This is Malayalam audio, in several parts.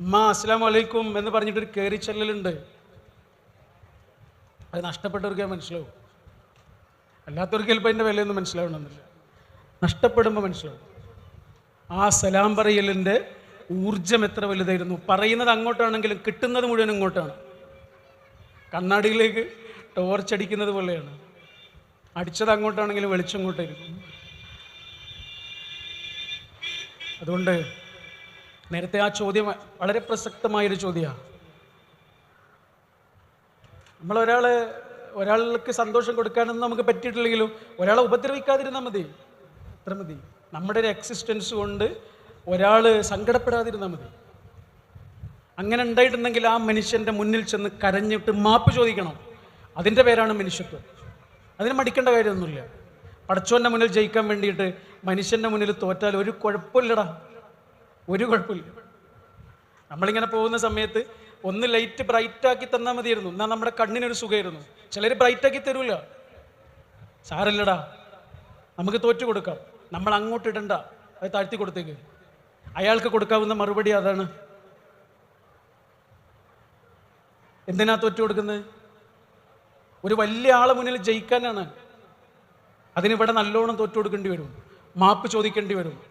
ഉമ്മ അസ്സാം വലൈക്കും എന്ന് പറഞ്ഞിട്ടൊരു കയറി ചെല്ലലുണ്ട്. അത് നഷ്ടപ്പെട്ടവർക്ക് മനസ്സിലാവും. അല്ലാത്തവർക്ക് ചിലപ്പോൾ അതിന്റെ വിലയൊന്നും മനസ്സിലാവണമെന്നില്ല. നഷ്ടപ്പെടുമ്പോൾ മനസ്സിലാവും. ആ സലാം പറയലിന്റെ ഊർജം എത്ര വലുതായിരുന്നു. പറയുന്നത് അങ്ങോട്ടാണെങ്കിലും കിട്ടുന്നത് മുഴുവൻ ഇങ്ങോട്ടാണ്. കണ്ണാടിയിലേക്ക് ടോർച്ച് അടിക്കുന്നത് പോലെയാണ്. അടിച്ചത് അങ്ങോട്ടാണെങ്കിലും വെളിച്ചം ഇങ്ങോട്ടായിരിക്കും. അതുകൊണ്ട് നേരത്തെ ആ ചോദ്യം വളരെ പ്രസക്തമായൊരു ചോദ്യമാണ്. നമ്മൾ ഒരാൾ ഒരാൾക്ക് സന്തോഷം കൊടുക്കാനൊന്നും നമുക്ക് പറ്റിയിട്ടില്ലെങ്കിലും ഒരാളെ ഉപദ്രവിക്കാതിരുന്നാൽ മതി. അത്ര മതി. നമ്മുടെ ഒരു എക്സിസ്റ്റൻസ് കൊണ്ട് ഒരാൾ സങ്കടപ്പെടാതിരുന്നാൽ മതി. അങ്ങനെ ഉണ്ടായിട്ടുണ്ടെങ്കിൽ ആ മനുഷ്യന്റെ മുന്നിൽ ചെന്ന് കരഞ്ഞിട്ട് മാപ്പ് ചോദിക്കണം. അതിന്റെ പേരാണ് മനുഷ്യത്വം. അതിന് മടിക്കേണ്ട കാര്യമൊന്നുമില്ല. പടച്ചോന്റെ മുന്നിൽ ജയിക്കാൻ വേണ്ടിയിട്ട് മനുഷ്യന്റെ മുന്നിൽ തോറ്റാൽ ഒരു കുഴപ്പമില്ലടാ. ഒരു കുഴപ്പമില്ല. നമ്മളിങ്ങനെ പോകുന്ന സമയത്ത് ഒന്ന് ലൈറ്റ് ബ്രൈറ്റ് ആക്കി തന്നാൽ മതിയായിരുന്നു. എന്നാൽ നമ്മുടെ കണ്ണിനൊരു സുഖമായിരുന്നു ചിലർ ബ്രൈറ്റ് ആക്കി തരൂല. സാറില്ലടാ നമുക്ക് തോറ്റു കൊടുക്കാം. നമ്മൾ അങ്ങോട്ട് ഇടണ്ട. അത് താഴ്ത്തി കൊടുത്തേക്ക്. അയാൾക്ക് കൊടുക്കാവുന്ന മറുപടി അതാണ്. എന്തിനാ തോറ്റു കൊടുക്കുന്നത് ഒരു വലിയ ആളെ മുന്നിൽ ജയിക്കാനാണ്. അതിനിവിടെ നല്ലോണം തോറ്റു കൊടുക്കേണ്ടി വരും. മാപ്പ് ചോദിക്കേണ്ടി വരും.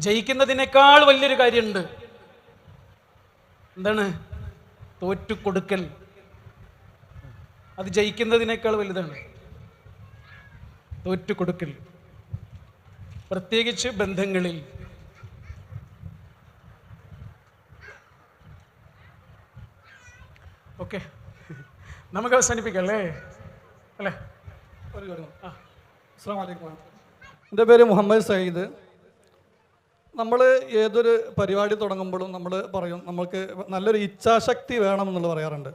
ജയിക്കുന്നതിനേക്കാൾ വലിയൊരു കാര്യമുണ്ട്. എന്താണ്? തോറ്റു കൊടുക്കൽ അത് ജയിക്കുന്നതിനേക്കാൾ വലുതാണ്. തോറ്റു കൊടുക്കൽ പ്രത്യേകിച്ച് ബന്ധങ്ങളിൽ. ഓക്കെ. നമുക്ക് അവസാനിപ്പിക്കാം അല്ലേ? അല്ലേ? ഒരു കാര്യം. എന്റെ പേര് മുഹമ്മദ് സയ്യിദ്. നമ്മൾ ഏതൊരു പരിപാടി തുടങ്ങുമ്പോഴും നമ്മൾ പറയും നമ്മൾക്ക് നല്ലൊരു ഇച്ഛാശക്തി വേണം എന്നുള്ളത് പറയാറുണ്ട്.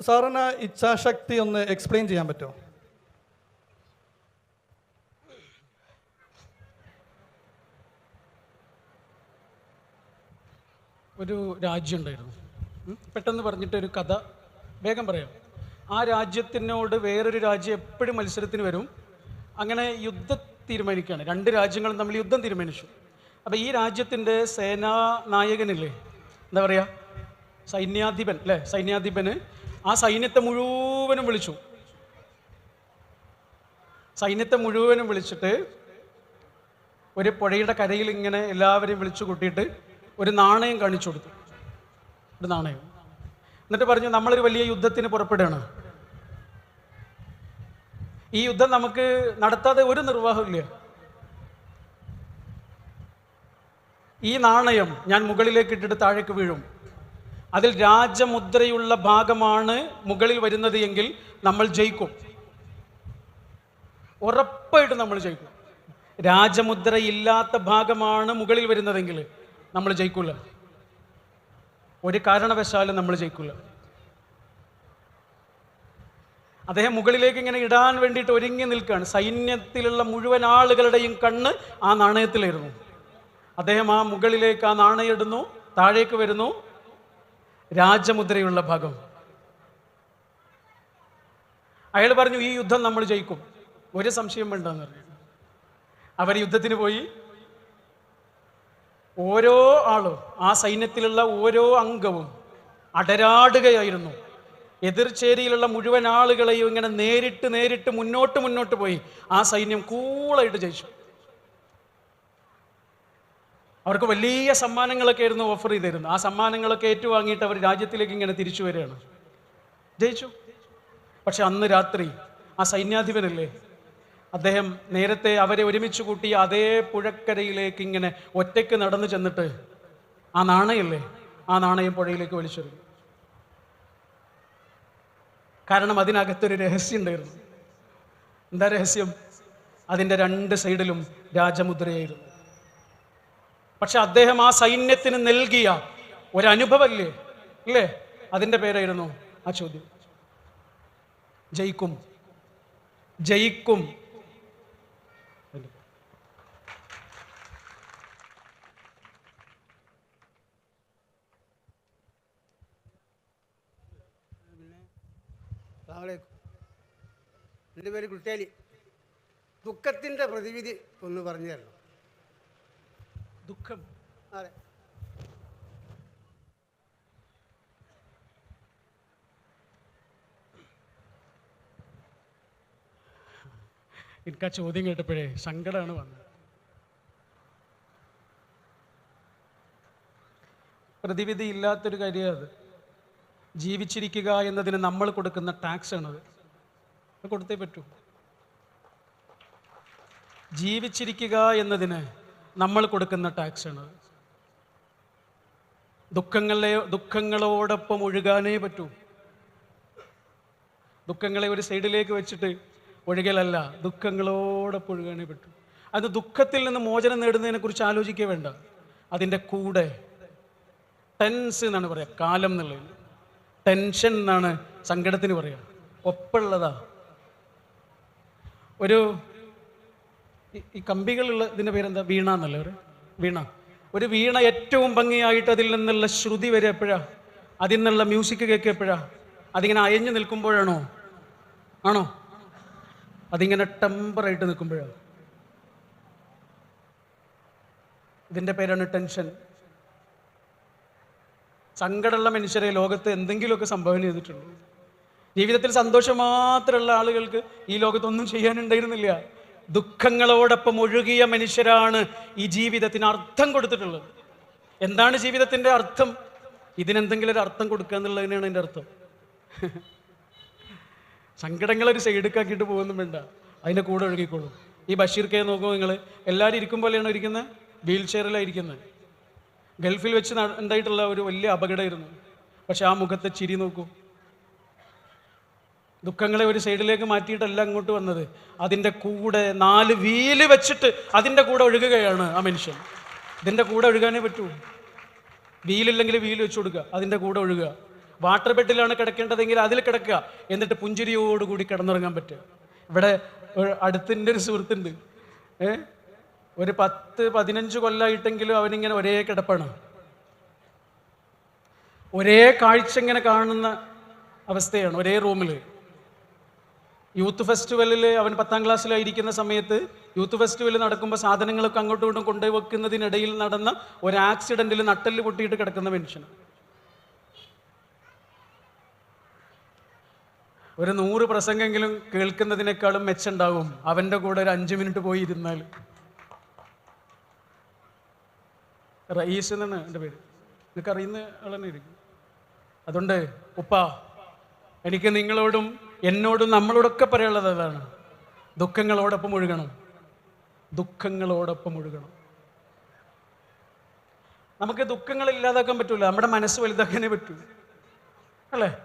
സാറിന് ആ ഇച്ഛാശക്തി ഒന്ന് എക്സ്പ്ലെയിൻ ചെയ്യാൻ പറ്റുമോ? ഒരു രാജ്യം ഉണ്ടായിരുന്നു. പെട്ടെന്ന് പറഞ്ഞിട്ട് ഒരു കഥ വേഗം പറയാം. ആ രാജ്യത്തിനോട് വേറൊരു രാജ്യം എപ്പോഴും മത്സരത്തിന് വരും. അങ്ങനെ യുദ്ധം തീരുമാനിക്കുകയാണ്. രണ്ട് രാജ്യങ്ങളും തമ്മിൽ യുദ്ധം തീരുമാനിച്ചു. അപ്പോൾ ഈ രാജ്യത്തിന്റെ സേനാ നായകനല്ലേ? എന്താ പറയുക സൈന്യാധിപൻ അല്ലേ? സൈന്യാധിപന് ആ സൈന്യത്തെ മുഴുവനും വിളിച്ചു. സൈന്യത്തെ മുഴുവനും വിളിച്ചിട്ട് ഒരു പുഴയുടെ കരയിൽ ഇങ്ങനെ എല്ലാവരെയും വിളിച്ചു കൂട്ടിയിട്ട് ഒരു നാണയം കാണിച്ചു കൊടുത്തു. ഒരു നാണയം. എന്നിട്ട് പറഞ്ഞു നമ്മളൊരു വലിയ യുദ്ധത്തിന് പുറപ്പെടുകയാണ്. ഈ യുദ്ധം നമുക്ക് നടത്താതെ ഒരു നിർവാഹമില്ല ഈ നാണയം ഞാൻ മുകളിലേക്ക് ഇട്ടിട്ട് താഴേക്ക് വീഴും. അതിൽ രാജമുദ്രയുള്ള ഭാഗമാണ് മുകളിൽ വരുന്നത് എങ്കിൽ നമ്മൾ ജയിക്കും. ഉറപ്പായിട്ട് നമ്മൾ ജയിക്കും. രാജമുദ്രയില്ലാത്ത ഭാഗമാണ് മുകളിൽ വരുന്നതെങ്കിൽ നമ്മൾ ജയിക്കില്ല ഒരു കാരണവശാലും നമ്മൾ ജയിക്കൂല. അദ്ദേഹം മുകളിലേക്ക് ഇങ്ങനെ ഇടാൻ വേണ്ടിയിട്ട് ഒരുങ്ങി നിൽക്കുകയാണ്. സൈന്യത്തിലുള്ള മുഴുവൻ ആളുകളുടെയും കണ്ണ് ആ നാണയത്തിലായിരുന്നു. അദ്ദേഹം ആ മുകളിലേക്ക് ആ നാണയിടുന്നു താഴേക്ക് വരുന്നു. രാജമുദ്രയുള്ള ഭാഗം. അയാൾ പറഞ്ഞു ഈ യുദ്ധം നമ്മൾ ജയിക്കും. ഒരു സംശയം വേണ്ടെന്ന് പറഞ്ഞു. അവർ യുദ്ധത്തിന് പോയി. ഓരോ ആളും ആ സൈന്യത്തിലുള്ള ഓരോ അംഗവും അടരാടുകയായിരുന്നു. എതിർചേരിയിലുള്ള മുഴുവൻ ആളുകളെയും ഇങ്ങനെ നേരിട്ട് നേരിട്ട് മുന്നോട്ട് മുന്നോട്ട് പോയി. ആ സൈന്യം കൂളായിട്ട് ജയിച്ചു. അവർക്ക് വലിയ സമ്മാനങ്ങളൊക്കെ ആയിരുന്നു ഓഫർ ചെയ്തിരുന്നത്. ആ സമ്മാനങ്ങളൊക്കെ ഏറ്റുവാങ്ങിയിട്ട് അവർ രാജ്യത്തിലേക്ക് ഇങ്ങനെ തിരിച്ചു വരികയാണ്. ജയിച്ചു. പക്ഷെ അന്ന് രാത്രി ആ സൈന്യാധിപനല്ലേ? അദ്ദേഹം നേരത്തെ അവരെ ഒരുമിച്ച് കൂട്ടി അതേ പുഴക്കരയിലേക്ക് ഇങ്ങനെ ഒറ്റയ്ക്ക് നടന്നു ചെന്നിട്ട് ആ നാണയല്ലേ? ആ നാണയം പുഴയിലേക്ക് വലിച്ചെറിഞ്ഞു. കാരണം അതിനകത്തൊരു രഹസ്യം ഉണ്ടായിരുന്നു. എന്താ രഹസ്യം? അതിന്റെ രണ്ട് സൈഡിലും രാജമുദ്രയായിരുന്നു. പക്ഷെ അദ്ദേഹം ആ സൈന്യത്തിന് നൽകിയ ഒരനുഭവല്ലേ? അല്ലേ? അതിന്റെ പേരായിരുന്നു ആ ചോദ്യം. ജയിക്കും. ജയിക്കും. എന്റെ പേര് കുട്ടിയാലി ദുഃഖത്തിന്റെ പ്രതിവിധി ഒന്ന് പറഞ്ഞു തരണം. ദുഃഖം. അതെ. എനിക്ക് ആ ചോദ്യം കേട്ടപ്പോഴേ സങ്കടമാണ് വന്നത്. പ്രതിവിധി ഇല്ലാത്തൊരു കാര്യം അത്. ജീവിച്ചിരിക്കുക എന്നതിന് നമ്മൾ കൊടുക്കുന്ന ടാക്സ് ആണത്. കൊടുത്തേ പറ്റൂ. ജീവിച്ചിരിക്കുക എന്നതിന് നമ്മൾ കൊടുക്കുന്ന ടാക്സാണ് ദുഃഖങ്ങളെ ദുഃഖങ്ങളോടൊപ്പം ഒഴുകാനേ പറ്റൂ. ദുഃഖങ്ങളെ ഒരു സൈഡിലേക്ക് വെച്ചിട്ട് ഒഴുകലല്ല ദുഃഖങ്ങളോടൊപ്പം ഒഴുകാനേ പറ്റൂ. അത് ദുഃഖത്തിൽ നിന്ന് മോചനം നേടുന്നതിനെ കുറിച്ച് ആലോചിക്കുക വേണ്ട. അതിന്റെ കൂടെ ടെൻസ് എന്നാണ് പറയുക കാലം എന്നുള്ളത്. ടെൻഷൻ എന്നാണ് സങ്കടത്തിന് പറയുക ഒപ്പുള്ളതാ ഒരു ഈ- കമ്പികളുള്ള ഇതിന്റെ പേരെന്താ? വീണ എന്നല്ലേ ഒരു? വീണ. ഒരു വീണ ഏറ്റവും ഭംഗിയായിട്ട് അതിൽ നിന്നുള്ള ശ്രുതി വരെ എപ്പോഴാ? അതിൽ നിന്നുള്ള മ്യൂസിക് കേൾക്കുക എപ്പോഴാ? അതിങ്ങനെ അയഞ്ഞു നിൽക്കുമ്പോഴാണോ? ആണോ? അതിങ്ങനെ ടെമ്പറായിട്ട് നിൽക്കുമ്പോഴാണ് ഇതിന്റെ പേരാണ് ടെൻഷൻ. സങ്കടമുള്ള മനുഷ്യരെ ലോകത്ത് എന്തെങ്കിലുമൊക്കെ സംഭവന ചെയ്തിട്ടുള്ളൂ ജീവിതത്തിൽ സന്തോഷം മാത്രമുള്ള ആളുകൾക്ക് ഈ ലോകത്തൊന്നും ചെയ്യാനുണ്ടായിരുന്നില്ല. ദുഃഖങ്ങളോടൊപ്പം ഒഴുകിയ മനുഷ്യരാണ് ഈ ജീവിതത്തിന് അർത്ഥം കൊടുത്തിട്ടുള്ളത്. എന്താണ് ജീവിതത്തിന്റെ അർത്ഥം? ഇതിനെന്തെങ്കിലും ഒരു അർത്ഥം കൊടുക്കുക എന്നുള്ളതിനാണ് എന്റെ അർത്ഥം. സങ്കടങ്ങളൊരു സൈഡുക്കാക്കിയിട്ട് പോകുന്നു വേണ്ട. അതിന്റെ കൂടെ ഒഴുകിക്കോളൂ. ഈ ബഷീർ കെ നോക്കൂ നിങ്ങൾ. എല്ലാവരും ഇരിക്കും പോലെയാണ് ഇരിക്കുന്നത്? വീൽ ചെയറിലാണ് ഇരിക്കുന്നത് ഗൾഫിൽ വെച്ച് ഉണ്ടായിട്ടുള്ള ഒരു വലിയ അപകടമായിരുന്നു. പക്ഷെ ആ മുഖത്തെ ചിരി നോക്കൂ. ദുഃഖങ്ങളെ ഒരു സൈഡിലേക്ക് മാറ്റിയിട്ടല്ല അങ്ങോട്ട് വന്നത്. അതിന്റെ കൂടെ നാല് വീൽ വെച്ചിട്ട് അതിന്റെ കൂടെ ഒഴുകുകയാണ് ആ മനുഷ്യൻ. ഇതിന്റെ കൂടെ ഒഴുകാനേ പറ്റൂ. വീലില്ലെങ്കിൽ വീൽ വെച്ച് കൊടുക്കുക അതിന്റെ കൂടെ ഒഴുകുക. വാട്ടർ ബെഡിലാണ് കിടക്കേണ്ടതെങ്കിൽ അതിൽ കിടക്കുക. എന്നിട്ട് പുഞ്ചിരിയോടുകൂടി കിടന്നുറങ്ങാൻ പറ്റുക. ഇവിടെ അടുത്തിന്റെ ഒരു സുഹൃത്തുണ്ട്. ഏ? ഒരു പത്ത് പതിനഞ്ച് കൊല്ലമായിട്ടെങ്കിലും അവനിങ്ങനെ ഒരേ കിടപ്പാണ്. ഒരേ കാഴ്ച ഇങ്ങനെ കാണുന്ന അവസ്ഥയാണ് ഒരേ റൂമിൽ യൂത്ത് ഫെസ്റ്റിവലിൽ അവൻ പത്താം ക്ലാസ്സിലായിരിക്കുന്ന സമയത്ത് യൂത്ത് ഫെസ്റ്റിവൽ നടക്കുമ്പോൾ സാധനങ്ങളൊക്കെ അങ്ങോട്ടും ഇങ്ങോട്ടും കൊണ്ടുവെക്കുന്നതിനിടയിൽ നടന്ന ഒരു ആക്സിഡന്റിൽ നട്ടൽ പൊട്ടിയിട്ട് കിടക്കുന്ന മനുഷ്യൻ. ഒരു നൂറ് പ്രസംഗമെങ്കിലും കേൾക്കുന്നതിനേക്കാളും മെച്ചുണ്ടാവും അവന്റെ കൂടെ ഒരു അഞ്ച് മിനിറ്റ് പോയി ഇരുന്നാൽ. റയീസ് എന്നാണ് എന്റെ പേര്. നിനക്ക് അറിയുന്ന ആളെന്നെ ഇരിക്കും അതുകൊണ്ട് ഉപ്പ എനിക്ക് നിങ്ങളോടും എന്നോടും നമ്മളോടൊക്കെ പറയാനുള്ളത് അതാണ്. ദുഃഖങ്ങളോടൊപ്പം ഒഴുകണം. ദുഃഖങ്ങളോടൊപ്പം ഒഴുകണം. നമുക്ക് ദുഃഖങ്ങൾ ഇല്ലാതാക്കാൻ പറ്റൂല. നമ്മുടെ മനസ്സ് വലുതാക്കാനേ പറ്റൂ. അല്ലേ?